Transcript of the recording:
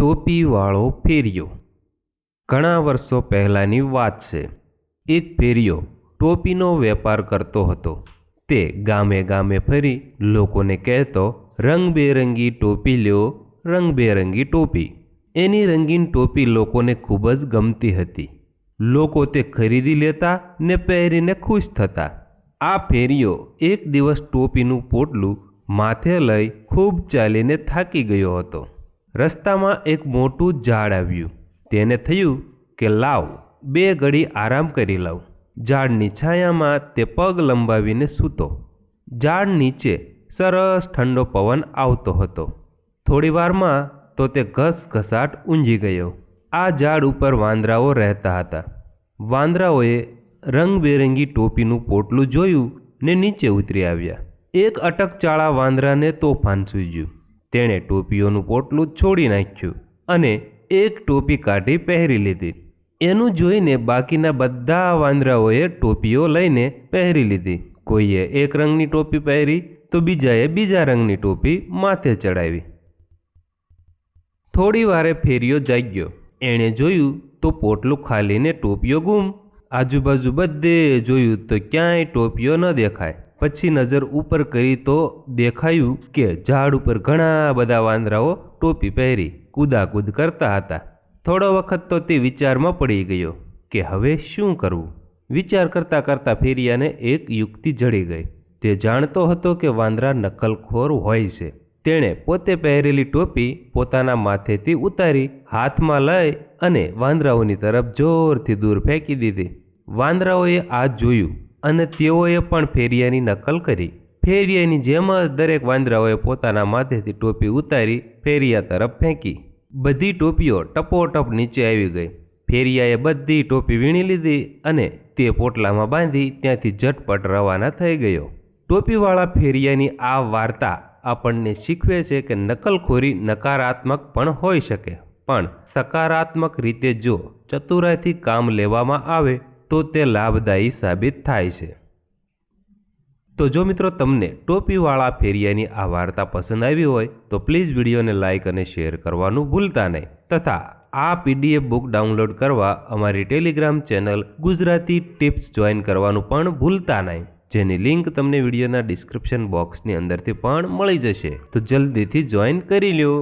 ટોપીવાળો ફેરિયો. ઘણા વર્ષો પહેલાંની વાત છે. એક ફેરિયો ટોપીનો વેપાર કરતો હતો. તે ગામે ગામે ફરી લોકોને કહેતો, રંગબેરંગી ટોપી લ્યો, રંગબેરંગી ટોપી. એની રંગીન ટોપી લોકોને ખૂબ જ ગમતી હતી. લોકો તે ખરીદી લેતા ને પહેરીને ખુશ થતા. આ ફેરિયો એક દિવસ ટોપીનું પોટલું માથે લઈ ખૂબ ચાલીને થાકી ગયો હતો. રસ્તામાં એક મોટું ઝાડ આવ્યું. તેને થયું કે, લાવ, બે ઘડી આરામ કરી લઉં. ઝાડની છાયામાં તે પગ લંબાવીને સૂતો. ઝાડ નીચે સરસ ઠંડો પવન આવતો હતો. થોડીવારમાં તો તે ઘસઘસાટ ઊંઝી ગયો. આ ઝાડ ઉપર વાંદરાઓ રહેતા હતા. વાંદરાઓએ રંગબેરંગી ટોપીનું પોટલું જોયું ને નીચે ઉતરી આવ્યા. એક અટકચાળા વાંદરાને તોફાન સૂજ્યું. તેણે ટોપીઓનું પોટલું છોડી નાખ્યું અને એક ટોપી કાઢી પહેરી લીધી. એનું જોઈને બાકીના બધા વાંદરાઓએ ટોપીઓ લઈને પહેરી લીધી. કોઈએ એક રંગની ટોપી પહેરી તો બીજાએ બીજા રંગની ટોપી માથે ચડાવી. થોડી વારે ફેરિયો જાગ્યો. એણે જોયું તો પોટલું ખાલીને ટોપીઓ ગુમ. આજુબાજુ બધે જોયું તો ક્યાંય ટોપીઓ ન દેખાય. પછી નજર ઉપર કરી તો દેખાયું કે ઝાડ ઉપર ઘણા બધા વાંદરાઓ ટોપી પહેરી કૂદાકૂદ કરતા હતા. થોડો વખત તો તે વિચારમાં પડી ગયો કે હવે શું કરવું? વિચાર કરતાં કરતાં ફેરિયાને એક યુક્તિ જડી ગઈ. તે જાણતો હતો કે વાંદરા નકલખોર હોય છે. તેણે પોતે પહેરેલી ટોપી પોતાના માથેથી ઉતારી હાથમાં લઈ અને વાંદરાઓની તરફ જોરથી દૂર ફેંકી દીધી. વાંદરાઓએ આ જોયું. અને તેઓએ પણ ફેરિયાની નકલ કરી. ફેરિયાની જેમ જ દરેક વાંદરાઓએ પોતાના માથેથી ટોપી ઉતારી ફેરિયા તરફ ફેંકી. બધી ટોપીઓ ટપોટપ નીચે આવી ગઈ. ફેરિયાએ બધી ટોપી વીણી લીધી અને તે પોટલામાં બાંધી ત્યાંથી ઝટપટ રવાના થઈ ગયો. ટોપીવાળા ફેરિયાની આ વાર્તા આપણને શીખવે છે કે નકલખોરી નકારાત્મક પણ હોઈ શકે. પણ સકારાત્મક રીતે જો ચતુરાઈથી કામ લેવામાં આવે તો તે લાભદાયી સાબિત થાય છે. તો જો મિત્રો તમને ટોપીવાળા ફેરિયાની આ વાર્તા પસંદ આવી હોય, તો પ્લીઝ વિડીયોને લાઇક અને શેર કરવાનું ભૂલતા નહીં. તથા આ પીડીએફ બુક ડાઉનલોડ કરવા અમારી Telegram channel Gujarati tips join કરવાનું પણ ભૂલતા નહીં, જેની લિંક તમને વિડીયોના ડિસ્ક્રિપ્શન બોક્સની અંદરથી પણ મળી જશે. તો જલ્દીથી જોઈન કરી લ્યો.